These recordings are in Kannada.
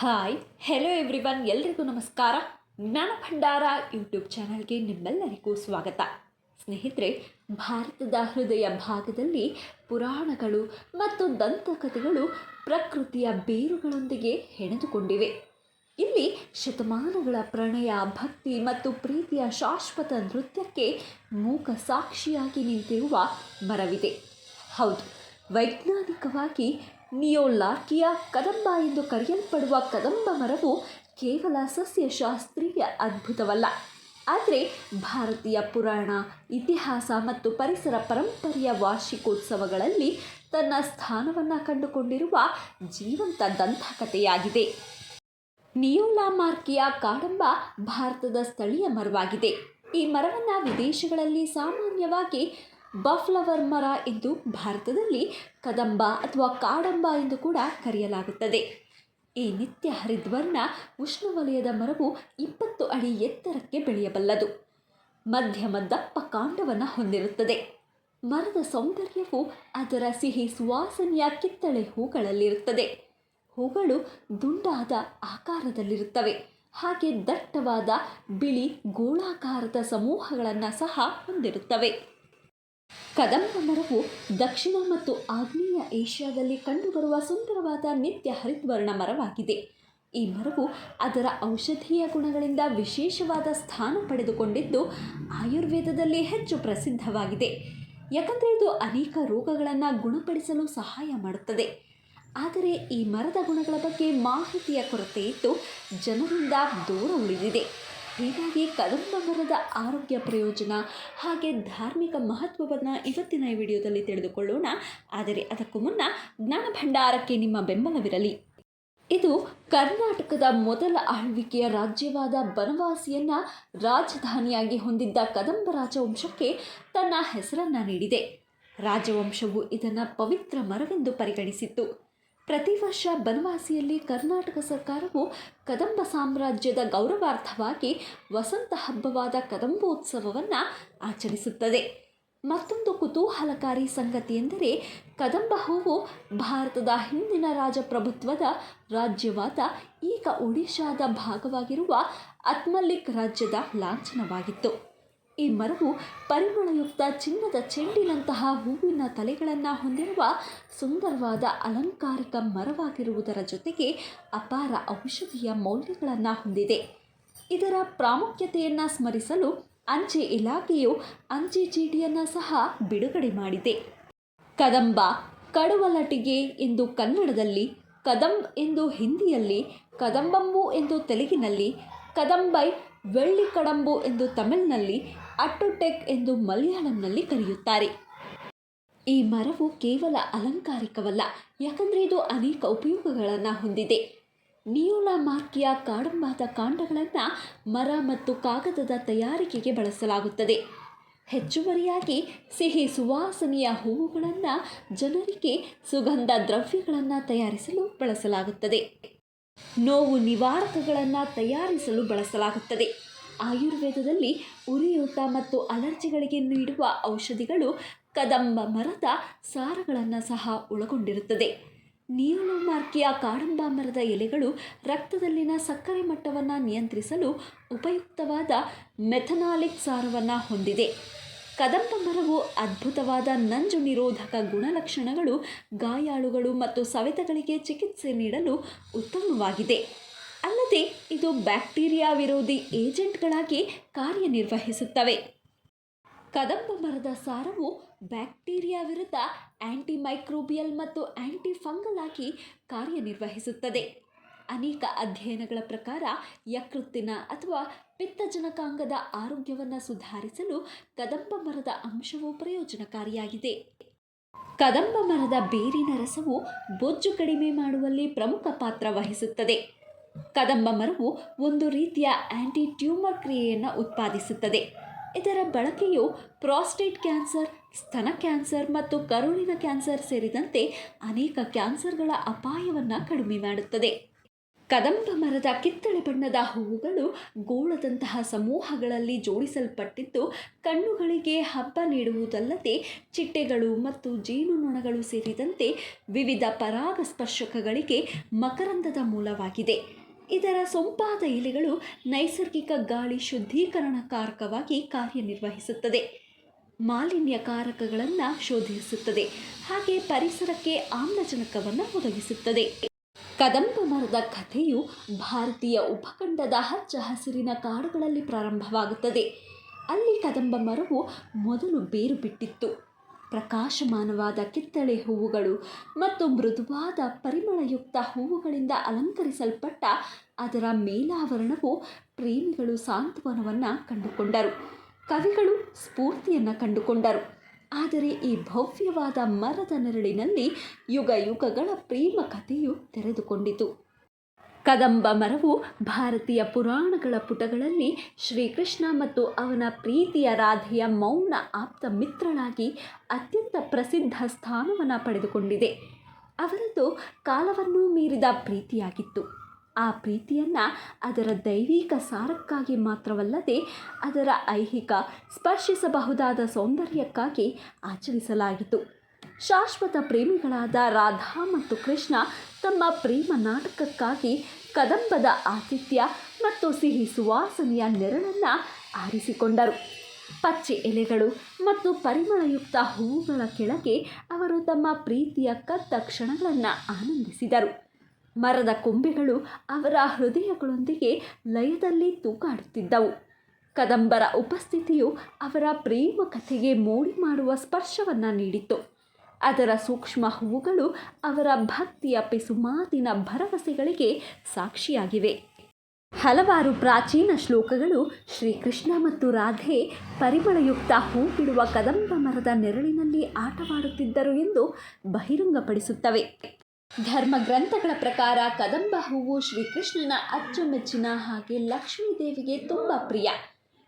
ಹಾಯ್ ಹೆಲೋ ಎವ್ರಿವನ್ ಎಲ್ರಿಗೂ ನಮಸ್ಕಾರ. ಜ್ಞಾನ ಭಂಡಾರ ಯೂಟ್ಯೂಬ್ ಚಾನಲ್ಗೆ ನಿಮ್ಮೆಲ್ಲರಿಗೂ ಸ್ವಾಗತ. ಸ್ನೇಹಿತರೆ, ಭಾರತದ ಹೃದಯ ಭಾಗದಲ್ಲಿ ಪುರಾಣಗಳು ಮತ್ತು ದಂತಕಥೆಗಳು ಪ್ರಕೃತಿಯ ಬೇರುಗಳೊಂದಿಗೆ ಹೆಣೆದುಕೊಂಡಿವೆ. ಇಲ್ಲಿ ಶತಮಾನಗಳ ಪ್ರಣಯ, ಭಕ್ತಿ ಮತ್ತು ಪ್ರೀತಿಯ ಶಾಶ್ವತ ನೃತ್ಯಕ್ಕೆ ಮೂಕ ಸಾಕ್ಷಿಯಾಗಿ ನಿಂತಿರುವ ಮರವಿದೆ. ಹೌದು, ವೈಜ್ಞಾನಿಕವಾಗಿ ನಿಯೋಲಾರ್ಕಿಯಾ ಕದಂಬ ಎಂದು ಕರೆಯಲ್ಪಡುವ ಕದಂಬ ಮರವು ಕೇವಲ ಸಸ್ಯಶಾಸ್ತ್ರೀಯ ಅದ್ಭುತವಲ್ಲ. ಆದರೆ ಭಾರತೀಯ ಪುರಾಣ, ಇತಿಹಾಸ ಮತ್ತು ಪರಿಸರ ಪರಂಪರೆಯ ವಾರ್ಷಿಕೋತ್ಸವಗಳಲ್ಲಿ ತನ್ನ ಸ್ಥಾನವನ್ನು ಕಂಡುಕೊಂಡಿರುವ ಜೀವಂತ ದಂತಕಥೆಯಾಗಿದೆ. ನಿಯೋಲಾ ಮಾರ್ಕಿಯ ಕಾಡಂಬ ಭಾರತದ ಸ್ಥಳೀಯ ಮರವಾಗಿದೆ. ಈ ಮರವನ್ನು ವಿದೇಶಗಳಲ್ಲಿ ಸಾಮಾನ್ಯವಾಗಿ ಬಫ್ಲವರ್ ಮರ ಎಂದು ಭಾರತದಲ್ಲಿ ಕದಂಬ ಅಥವಾ ಕಾಡಂಬ ಎಂದು ಕೂಡ ಕರೆಯಲಾಗುತ್ತದೆ. ಈ ನಿತ್ಯ ಹರಿದ್ವರ್ಣ ಉಷ್ಣವಲಯದ ಮರವು ಇಪ್ಪತ್ತು ಅಡಿ ಎತ್ತರಕ್ಕೆ ಬೆಳೆಯಬಲ್ಲದು. ಮಧ್ಯಮ ದಪ್ಪ ಕಾಂಡವನ್ನು ಹೊಂದಿರುತ್ತದೆ. ಮರದ ಸೌಂದರ್ಯವು ಅದರ ಸಿಹಿ ಸುವಾಸನೆಯ ಕಿತ್ತಳೆ ಹೂಗಳಲ್ಲಿರುತ್ತದೆ. ಹೂಗಳು ದುಂಡಾದ ಆಕಾರದಲ್ಲಿರುತ್ತವೆ. ಹಾಗೆ ದಟ್ಟವಾದ ಬಿಳಿ ಗೋಳಾಕಾರದ ಸಮೂಹಗಳನ್ನು ಸಹ ಹೊಂದಿರುತ್ತವೆ. ಕದಂಬ ಮರವು ದಕ್ಷಿಣ ಮತ್ತು ಆಗ್ನೇಯ ಏಷ್ಯಾದಲ್ಲಿ ಕಂಡುಬರುವ ಸುಂದರವಾದ ನಿತ್ಯ ಹರಿದ್ವರ್ಣ ಮರವಾಗಿದೆ. ಈ ಮರವು ಅದರ ಔಷಧೀಯ ಗುಣಗಳಿಂದ ವಿಶೇಷವಾದ ಸ್ಥಾನ ಪಡೆದುಕೊಂಡಿದ್ದು, ಆಯುರ್ವೇದದಲ್ಲಿ ಹೆಚ್ಚು ಪ್ರಸಿದ್ಧವಾಗಿದೆ. ಯಾಕಂದರೆ ಇದು ಅನೇಕ ರೋಗಗಳನ್ನು ಗುಣಪಡಿಸಲು ಸಹಾಯ ಮಾಡುತ್ತದೆ. ಆದರೆ ಈ ಮರದ ಗುಣಗಳ ಬಗ್ಗೆ ಮಾಹಿತಿಯ ಕೊರತೆ ಇದ್ದು ಜನರಿಂದ ದೂರ ಉಳಿದಿದೆ. ಹೀಗಾಗಿ ಕದಂಬ ಮರದ ಆರೋಗ್ಯ ಪ್ರಯೋಜನ ಹಾಗೆ ಧಾರ್ಮಿಕ ಮಹತ್ವವನ್ನು ಇವತ್ತಿನ ಈ ವಿಡಿಯೋದಲ್ಲಿ ತಿಳಿದುಕೊಳ್ಳೋಣ. ಆದರೆ ಅದಕ್ಕೂ ಮುನ್ನ ಜ್ಞಾನ ಭಂಡಾರಕ್ಕೆ ನಿಮ್ಮ ಬೆಂಬಲವಿರಲಿ. ಇದು ಕರ್ನಾಟಕದ ಮೊದಲ ಆಳ್ವಿಕೆಯ ರಾಜ್ಯವಾದ ಬನವಾಸಿಯನ್ನು ರಾಜಧಾನಿಯಾಗಿ ಹೊಂದಿದ್ದ ಕದಂಬ ರಾಜವಂಶಕ್ಕೆ ತನ್ನ ಹೆಸರನ್ನು ನೀಡಿದೆ. ರಾಜವಂಶವು ಇದನ್ನು ಪವಿತ್ರ ಮರವೆಂದು ಪರಿಗಣಿಸಿತ್ತು. ಪ್ರತಿ ವರ್ಷ ಬನವಾಸಿಯಲ್ಲಿ ಕರ್ನಾಟಕ ಸರ್ಕಾರವು ಕದಂಬ ಸಾಮ್ರಾಜ್ಯದ ಗೌರವಾರ್ಥವಾಗಿ ವಸಂತ ಹಬ್ಬವಾದ ಕದಂಬೋತ್ಸವವನ್ನು ಆಚರಿಸುತ್ತದೆ. ಮತ್ತೊಂದು ಕುತೂಹಲಕಾರಿ ಸಂಗತಿ ಎಂದರೆ ಕದಂಬ ಹೂವು ಭಾರತದ ಹಿಂದಿನ ರಾಜಪ್ರಭುತ್ವದ ರಾಜ್ಯವಾದ ಈಗ ಒಡಿಶಾದ ಭಾಗವಾಗಿರುವ ಅತ್ಮಲ್ಲಿಕ್ ರಾಜ್ಯದ ಲಾಂಛನವಾಗಿತ್ತು. ಈ ಮರವು ಪರಿಮಳಯುಕ್ತ ಚಿನ್ನದ ಚೆಂಡಿನಂತಹ ಹೂವಿನ ತಲೆಗಳನ್ನು ಹೊಂದಿರುವ ಸುಂದರವಾದ ಅಲಂಕಾರಿಕ ಮರವಾಗಿರುವುದರ ಜೊತೆಗೆ ಅಪಾರ ಔಷಧೀಯ ಮೌಲ್ಯಗಳನ್ನು ಹೊಂದಿದೆ. ಇದರ ಪ್ರಾಮುಖ್ಯತೆಯನ್ನು ಸ್ಮರಿಸಲು ಅಂಚೆ ಇಲಾಖೆಯು ಅಂಚೆ ಚೀಟಿಯನ್ನು ಸಹ ಬಿಡುಗಡೆ ಮಾಡಿದೆ. ಕದಂಬ, ಕಡುವಲಟಿಗೆ ಎಂದು ಕನ್ನಡದಲ್ಲಿ, ಕದಂಬ್ ಎಂದು ಹಿಂದಿಯಲ್ಲಿ ಕದಂಬಂಬು ಎಂದು ತೆಲುಗಿನಲ್ಲಿ, ಕದಂಬೈ ವೆಳ್ಳಿ ಕಡಂಬು ಎಂದು ತಮಿಳಿನಲ್ಲಿ ಅಟ್ಟುಟೆಕ್ ಎಂದು ಮಲಯಾಳಂನಲ್ಲಿ ಕರೆಯುತ್ತಾರೆ. ಈ ಮರವು ಕೇವಲ ಅಲಂಕಾರಿಕವಲ್ಲ, ಯಾಕಂದರೆ ಇದು ಅನೇಕ ಉಪಯೋಗಗಳನ್ನು ಹೊಂದಿದೆ. ನಿಯೋಲಾ ಮಾರ್ಕಿಯ ಕಾಡಂಬಾದ ಕಾಂಡಗಳನ್ನು ಮರ ಮತ್ತು ಕಾಗದದ ತಯಾರಿಕೆಗೆ ಬಳಸಲಾಗುತ್ತದೆ. ಹೆಚ್ಚುವರಿಯಾಗಿ ಸಿಹಿ ಸುವಾಸನೆಯ ಹೂವುಗಳನ್ನು ಜನರಿಗೆ ಸುಗಂಧ ದ್ರವ್ಯಗಳನ್ನು ತಯಾರಿಸಲು ಬಳಸಲಾಗುತ್ತದೆ. ನೋವು ನಿವಾರಕಗಳನ್ನು ತಯಾರಿಸಲು ಬಳಸಲಾಗುತ್ತದೆ. ಆಯುರ್ವೇದದಲ್ಲಿ ಉರಿಯೂತ ಮತ್ತು ಅಲರ್ಜಿಗಳಿಗೆ ನೀಡುವ ಔಷಧಿಗಳು ಕದಂಬ ಮರದ ಸಾರಗಳನ್ನು ಸಹ ಒಳಗೊಂಡಿರುತ್ತದೆ. ನಿಯೋಲೋಮಾರ್ಕಿಯ ಕಾಡಂಬ ಮರದ ಎಲೆಗಳು ರಕ್ತದಲ್ಲಿನ ಸಕ್ಕರೆ ಮಟ್ಟವನ್ನು ನಿಯಂತ್ರಿಸಲು ಉಪಯುಕ್ತವಾದ ಮೆಥನಾಲಿಕ್ ಸಾರವನ್ನು ಹೊಂದಿದೆ. ಕದಂಬ ಮರವು ಅದ್ಭುತವಾದ ನಂಜು ನಿರೋಧಕ ಗುಣಲಕ್ಷಣಗಳು, ಗಾಯಾಳುಗಳು ಮತ್ತು ಸವೆತಗಳಿಗೆ ಚಿಕಿತ್ಸೆ ನೀಡಲು ಉತ್ತಮವಾಗಿದೆ. ಅಲ್ಲದೆ ಇದು ಬ್ಯಾಕ್ಟೀರಿಯಾ ವಿರೋಧಿ ಏಜೆಂಟ್ಗಳಾಗಿ ಕಾರ್ಯನಿರ್ವಹಿಸುತ್ತವೆ. ಕದಂಬ ಮರದ ಸಾರವು ಬ್ಯಾಕ್ಟೀರಿಯಾ ವಿರುದ್ಧ ಆ್ಯಂಟಿಮೈಕ್ರೋಬಿಯಲ್ ಮತ್ತು ಆ್ಯಂಟಿ ಫಂಗಲ್ ಆಗಿ ಕಾರ್ಯನಿರ್ವಹಿಸುತ್ತದೆ. ಅನೇಕ ಅಧ್ಯಯನಗಳ ಪ್ರಕಾರ ಯಕೃತ್ತಿನ ಅಥವಾ ಪಿತ್ತಜನಕಾಂಗದ ಆರೋಗ್ಯವನ್ನು ಸುಧಾರಿಸಲು ಕದಂಬ ಮರದ ಅಂಶವು ಪ್ರಯೋಜನಕಾರಿಯಾಗಿದೆ. ಕದಂಬ ಮರದ ಬೇರಿನ ರಸವು ಬೊಜ್ಜು ಕಡಿಮೆ ಮಾಡುವಲ್ಲಿ ಪ್ರಮುಖ ಪಾತ್ರ ವಹಿಸುತ್ತದೆ. ಕದಂಬ ಮರವು ಒಂದು ರೀತಿಯ ಆ್ಯಂಟಿ ಟ್ಯೂಮರ್ ಕ್ರಿಯೆಯನ್ನು ಉತ್ಪಾದಿಸುತ್ತದೆ. ಇದರ ಬಳಕೆಯು ಪ್ರಾಸ್ಟೇಟ್ ಕ್ಯಾನ್ಸರ್ ಸ್ತನ ಕ್ಯಾನ್ಸರ್ ಮತ್ತು ಕರುಳಿನ ಕ್ಯಾನ್ಸರ್ ಸೇರಿದಂತೆ ಅನೇಕ ಕ್ಯಾನ್ಸರ್ಗಳ ಅಪಾಯವನ್ನು ಕಡಿಮೆ ಮಾಡುತ್ತದೆ. ಕದಂಬ ಮರದ ಕಿತ್ತಳೆ ಬಣ್ಣದ ಹೂವುಗಳು ಗೋಳದಂತಹ ಸಮೂಹಗಳಲ್ಲಿ ಜೋಡಿಸಲ್ಪಟ್ಟಿದ್ದು, ಕಣ್ಣುಗಳಿಗೆ ಹಬ್ಬ ನೀಡುವುದಲ್ಲದೆ ಚಿಟ್ಟೆಗಳು ಮತ್ತು ಜೇನುನೊಣಗಳು ಸೇರಿದಂತೆ ವಿವಿಧ ಪರಾಗಸ್ಪರ್ಶಕಗಳಿಗೆ ಮಕರಂದದ ಮೂಲವಾಗಿದೆ. ಇದರ ಸೊಂಪಾದ ಎಲೆಗಳು ನೈಸರ್ಗಿಕ ಗಾಳಿ ಶುದ್ಧೀಕರಣಕಾರಕವಾಗಿ ಕಾರ್ಯನಿರ್ವಹಿಸುತ್ತದೆ. ಮಾಲಿನ್ಯಕಾರಕಗಳನ್ನು ಶೋಧಿಸುತ್ತದೆ. ಹಾಗೆ ಪರಿಸರಕ್ಕೆ ಆಮ್ಲಜನಕವನ್ನು ಒದಗಿಸುತ್ತದೆ. ಕದಂಬ ಮರದ ಕಥೆಯು ಭಾರತೀಯ ಉಪಖಂಡದ ಹಚ್ಚ ಹಸಿರಿನ ಕಾಡುಗಳಲ್ಲಿ ಪ್ರಾರಂಭವಾಗುತ್ತದೆ. ಅಲ್ಲಿ ಕದಂಬ ಮರವು ಮೊದಲು ಬೇರು ಬಿಟ್ಟಿತ್ತು. ಪ್ರಕಾಶಮಾನವಾದ ಕಿತ್ತಳೆ ಹೂವುಗಳು ಮತ್ತು ಮೃದುವಾದ ಪರಿಮಳಯುಕ್ತ ಹೂವುಗಳಿಂದ ಅಲಂಕರಿಸಲ್ಪಟ್ಟ ಅದರ ಮೇಲಾವರಣವು ಪ್ರೇಮಿಗಳು ಸಾಂತ್ವನವನ್ನು ಕಂಡುಕೊಂಡರು. ಕವಿಗಳು ಸ್ಫೂರ್ತಿಯನ್ನು ಕಂಡುಕೊಂಡರು. ಆದರೆ ಈ ಭವ್ಯವಾದ ಮರದ ನೆರಳಿನಲ್ಲಿ ಯುಗ ಯುಗಗಳ ಪ್ರೇಮ ಕಥೆಯು ತೆರೆದುಕೊಂಡಿತು. ಕದಂಬ ಮರವು ಭಾರತೀಯ ಪುರಾಣಗಳ ಪುಟಗಳಲ್ಲಿ ಶ್ರೀಕೃಷ್ಣ ಮತ್ತು ಅವನ ಪ್ರೀತಿಯ ರಾಧೆಯ ಮೌನ ಆಪ್ತ ಮಿತ್ರಳಾಗಿ ಅತ್ಯಂತ ಪ್ರಸಿದ್ಧ ಸ್ಥಾನವನ್ನು ಪಡೆದುಕೊಂಡಿದೆ. ಅವರದ್ದು ಕಾಲವನ್ನು ಮೀರಿದ ಪ್ರೀತಿಯಾಗಿತ್ತು. ಆ ಪ್ರೀತಿಯನ್ನು ಅದರ ದೈವಿಕ ಸಾರಕ್ಕಾಗಿ ಮಾತ್ರವಲ್ಲದೆ ಅದರ ಐಹಿಕ ಸ್ಪರ್ಶಿಸಬಹುದಾದ ಸೌಂದರ್ಯಕ್ಕಾಗಿ ಆಚರಿಸಲಾಗಿತ್ತು ಶಾಶ್ವತ ಪ್ರೇಮಿಗಳಾದ ರಾಧಾ ಮತ್ತು ಕೃಷ್ಣ ತಮ್ಮ ಪ್ರೇಮ ನಾಟಕಕ್ಕಾಗಿ ಕದಂಬದ ಆತಿಥ್ಯ ಮತ್ತು ಸಿಹಿ ಸುವಾಸನೆಯ ನೆರಳನ್ನು ಆರಿಸಿಕೊಂಡರು. ಪಚ್ಚೆ ಎಲೆಗಳು ಮತ್ತು ಪರಿಮಳಯುಕ್ತ ಹೂವುಗಳ ಕೆಳಗೆ ಅವರು ತಮ್ಮ ಪ್ರೀತಿಯ ಕತ್ತ ಕ್ಷಣಗಳನ್ನು ಆನಂದಿಸಿದರು. ಮರದ ಕೊಂಬೆಗಳು ಅವರ ಹೃದಯಗಳೊಂದಿಗೆ ಲಯದಲ್ಲಿ ತೂಕಾಡುತ್ತಿದ್ದವು ಕದಂಬರ ಉಪಸ್ಥಿತಿಯು ಅವರ ಪ್ರೇಮ ಕಥೆಗೆ ಮೋಡಿ ಮಾಡುವ ಸ್ಪರ್ಶವನ್ನು ನೀಡಿತು ಅದರ ಸೂಕ್ಷ್ಮ ಹೂವುಗಳು ಅವರ ಭಕ್ತಿಯ ಪಿಸುಮಾತಿನ ಭರವಸೆಗಳಿಗೆ ಸಾಕ್ಷಿಯಾಗಿವೆ. ಹಲವಾರು ಪ್ರಾಚೀನ ಶ್ಲೋಕಗಳು ಶ್ರೀಕೃಷ್ಣ ಮತ್ತು ರಾಧೆ ಪರಿಮಳಯುಕ್ತ ಹೂ ಬಿಡುವ ಕದಂಬ ಮರದ ನೆರಳಿನಲ್ಲಿ ಆಟವಾಡುತ್ತಿದ್ದರು ಎಂದು ಬಹಿರಂಗಪಡಿಸುತ್ತವೆ. ಧರ್ಮ ಗ್ರಂಥಗಳ ಪ್ರಕಾರ ಕದಂಬ ಹೂವು ಶ್ರೀಕೃಷ್ಣನ ಅಚ್ಚುಮೆಚ್ಚಿನ ಹಾಗೆ ಲಕ್ಷ್ಮೀ ದೇವಿಗೆ ತುಂಬ ಪ್ರಿಯ.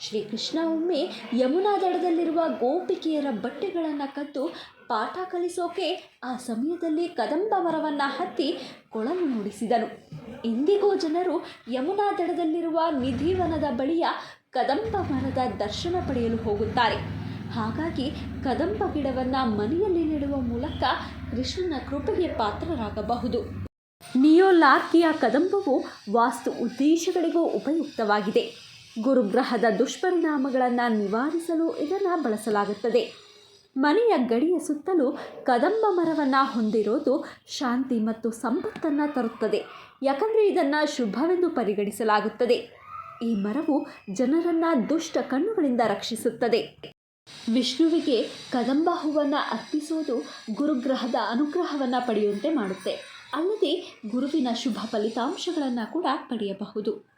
ಶ್ರೀಕೃಷ್ಣ ಒಮ್ಮೆ ಯಮುನಾ ದಡದಲ್ಲಿರುವ ಗೋಪಿಕೆಯರ ಬಟ್ಟೆಗಳನ್ನು ಕದ್ದು ಪಾಠ ಕಲಿಸೋಕೆ ಆ ಸಮಯದಲ್ಲಿ ಕದಂಬ ಮರವನ್ನು ಹತ್ತಿ ಕೊಳಲು ನುಡಿಸಿದನು. ಇಂದಿಗೂ ಜನರು ಯಮುನಾ ದಡದಲ್ಲಿರುವ ನಿಧಿವನದ ಬಳಿಯ ಕದಂಬ ಮರದ ದರ್ಶನ ಪಡೆಯಲು ಹೋಗುತ್ತಾರೆ. ಹಾಗಾಗಿ ಕದಂಬ ಗಿಡವನ್ನು ಮನೆಯಲ್ಲಿ ನೆಡುವ ಮೂಲಕ ಕೃಷ್ಣನ ಕೃಪೆಗೆ ಪಾತ್ರರಾಗಬಹುದು. ನಿಯೋಲಾರ್ಕಿಯ ಕದಂಬವು ವಾಸ್ತು ಉದ್ದೇಶಗಳಿಗೂ ಉಪಯುಕ್ತವಾಗಿದೆ. ಗುರುಗ್ರಹದ ದುಷ್ಪರಿಣಾಮಗಳನ್ನು ನಿವಾರಿಸಲು ಇದನ್ನು ಬಳಸಲಾಗುತ್ತದೆ. ಮನೆಯ ಗಡಿಯ ಸುತ್ತಲೂ ಕದಂಬ ಮರವನ್ನು ಹೊಂದಿರೋದು ಶಾಂತಿ ಮತ್ತು ಸಂಪತ್ತನ್ನು ತರುತ್ತದೆ. ಯಾಕಂದರೆ ಇದನ್ನು ಶುಭವೆಂದು ಪರಿಗಣಿಸಲಾಗುತ್ತದೆ. ಈ ಮರವು ಜನರನ್ನು ದುಷ್ಟ ಕಣ್ಣುಗಳಿಂದ ರಕ್ಷಿಸುತ್ತದೆ. ವಿಷ್ಣುವಿಗೆ ಕದಂಬ ಹೂವನ್ನು ಅರ್ಪಿಸೋದು ಗುರುಗ್ರಹದ ಅನುಗ್ರಹವನ್ನು ಪಡೆಯುವಂತೆ ಮಾಡುತ್ತೆ. ಅಲ್ಲದೆ ಗುರುವಿನ ಶುಭ ಫಲಿತಾಂಶಗಳನ್ನು ಕೂಡ ಪಡೆಯಬಹುದು.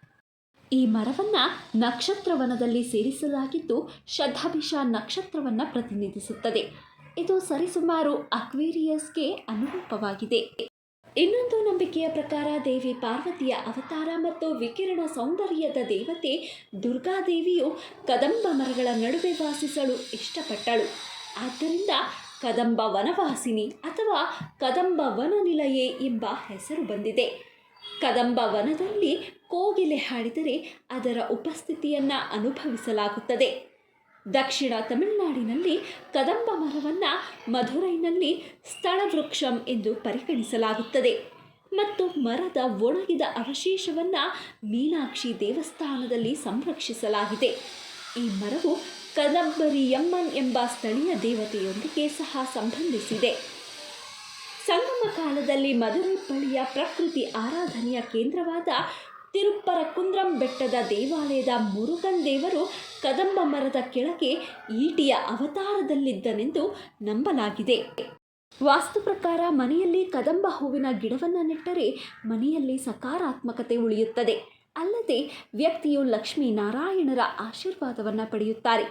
ಈ ಮರವನ್ನು ನಕ್ಷತ್ರವನದಲ್ಲಿ ಸೇರಿಸಲಾಗಿದ್ದು ಶತಾಭಿಷ ನಕ್ಷತ್ರವನ್ನು ಪ್ರತಿನಿಧಿಸುತ್ತದೆ. ಇದು ಸರಿಸುಮಾರು ಅಕ್ವೇರಿಯಸ್ಗೆ ಅನುರೂಪವಾಗಿದೆ. ಇನ್ನೊಂದು ನಂಬಿಕೆಯ ಪ್ರಕಾರ ದೇವಿ ಪಾರ್ವತಿಯ ಅವತಾರ ಮತ್ತು ವಿಕಿರಣ ಸೌಂದರ್ಯದ ದೇವತೆ ದುರ್ಗಾದೇವಿಯು ಕದಂಬ ಮರಗಳ ನಡುವೆ ವಾಸಿಸಲು ಇಷ್ಟಪಟ್ಟಳು. ಆದ್ದರಿಂದ ಕದಂಬ ವನವಾಸಿನಿ ಅಥವಾ ಕದಂಬ ವನನಿಲಯೆ ಎಂಬ ಹೆಸರು ಬಂದಿದೆ. ಕದಂಬ ವನದಲ್ಲಿ ಕೋಗಿಲೆ ಹಾಡಿದರೆ ಅದರ ಉಪಸ್ಥಿತಿಯನ್ನು ಅನುಭವಿಸಲಾಗುತ್ತದೆ. ದಕ್ಷಿಣ ತಮಿಳುನಾಡಿನಲ್ಲಿ ಕದಂಬ ಮರವನ್ನು ಮಧುರೈನಲ್ಲಿ ಸ್ಥಳವೃಕ್ಷಂ ಎಂದು ಪರಿಗಣಿಸಲಾಗುತ್ತದೆ. ಮತ್ತು ಮರದ ಒಣಗಿದ ಅವಶೇಷವನ್ನು ಮೀನಾಕ್ಷಿ ದೇವಸ್ಥಾನದಲ್ಲಿ ಸಂರಕ್ಷಿಸಲಾಗಿದೆ. ಈ ಮರವು ಕದಂಬರಿಯಮ್ಮನ್ ಎಂಬ ಸ್ಥಳೀಯ ದೇವತೆಯೊಂದಿಗೆ ಸಹ ಸಂಬಂಧಿಸಿದೆ. ಸಂಗಮ ಕಾಲದಲ್ಲಿ ಮಧುರೈ ಬಳಿಯ ಪ್ರಕೃತಿ ಆರಾಧನೆಯ ಕೇಂದ್ರವಾದ ತಿರುಪ್ಪರಕುಂದ್ರಂ ಬೆಟ್ಟದ ದೇವಾಲಯದ ಮುರುಗನ್ ದೇವರು ಕದಂಬ ಮರದ ಕೆಳಗೆ ಈಟಿಯ ಅವತಾರದಲ್ಲಿದ್ದನೆಂದು ನಂಬಲಾಗಿದೆ. ವಾಸ್ತು ಪ್ರಕಾರ ಮನೆಯಲ್ಲಿ ಕದಂಬ ಹೂವಿನ ಗಿಡವನ್ನು ನೆಟ್ಟರೆ ಮನೆಯಲ್ಲಿ ಸಕಾರಾತ್ಮಕತೆ ಉಳಿಯುತ್ತದೆ. ಅಲ್ಲದೆ ವ್ಯಕ್ತಿಯು ಲಕ್ಷ್ಮೀ ನಾರಾಯಣರ ಆಶೀರ್ವಾದವನ್ನು ಪಡೆಯುತ್ತಾರೆ.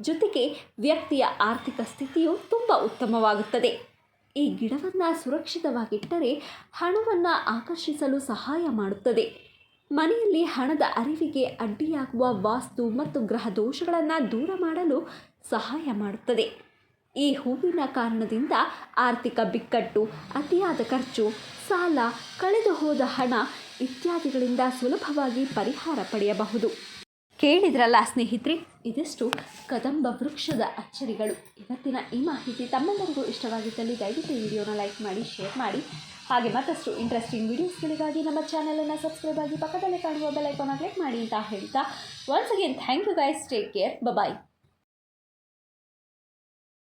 ಜೊತೆಗೆ ವ್ಯಕ್ತಿಯ ಆರ್ಥಿಕ ಸ್ಥಿತಿಯು ತುಂಬ ಉತ್ತಮವಾಗುತ್ತದೆ. ಈ ಗಿಡವನ್ನು ಸುರಕ್ಷಿತವಾಗಿಟ್ಟರೆ ಹಣವನ್ನು ಆಕರ್ಷಿಸಲು ಸಹಾಯ ಮಾಡುತ್ತದೆ. ಮನೆಯಲ್ಲಿ ಹಣದ ಅರಿವಿಗೆ ಅಡ್ಡಿಯಾಗುವ ವಾಸ್ತು ಮತ್ತು ಗ್ರಹ ದೋಷಗಳನ್ನು ದೂರ ಮಾಡಲು ಸಹಾಯ ಮಾಡುತ್ತದೆ. ಈ ಹೂವಿನ ಕಾರಣದಿಂದ ಆರ್ಥಿಕ ಬಿಕ್ಕಟ್ಟು, ಅತಿಯಾದ ಖರ್ಚು, ಸಾಲ, ಕಳೆದು ಹೋದ ಹಣ ಇತ್ಯಾದಿಗಳಿಂದ ಸುಲಭವಾಗಿ ಪರಿಹಾರ ಪಡೆಯಬಹುದು. ಕೇಳಿದ್ರಲ್ಲ ಸ್ನೇಹಿತರೆ, ಇದಿಷ್ಟು ಕದಂಬ ವೃಕ್ಷದ ಅಚ್ಚರಿಗಳು. ಇವತ್ತಿನ ಈ ಮಾಹಿತಿ ತಮ್ಮೆಲ್ಲರಿಗೂ ಇಷ್ಟವಾಗಿದ್ದಲ್ಲಿ ದಯವಿಟ್ಟು ವಿಡಿಯೋನ ಲೈಕ್ ಮಾಡಿ, ಶೇರ್ ಮಾಡಿ. ಹಾಗೆ ಮತ್ತಷ್ಟು ಇಂಟ್ರೆಸ್ಟಿಂಗ್ ವೀಡಿಯೋಸ್ಗಳಿಗಾಗಿ ನಮ್ಮ ಚಾನಲನ್ನು ಸಬ್ಸ್ಕ್ರೈಬ್ ಆಗಿ ಪಕ್ಕದಲ್ಲೇ ಕಾಣುವ ಬೆಲ್ ಐಕಾನ್ ಕ್ಲಿಕ್ ಮಾಡಿ ಅಂತ ಹೇಳ್ತಾ once again thank you guys take care bye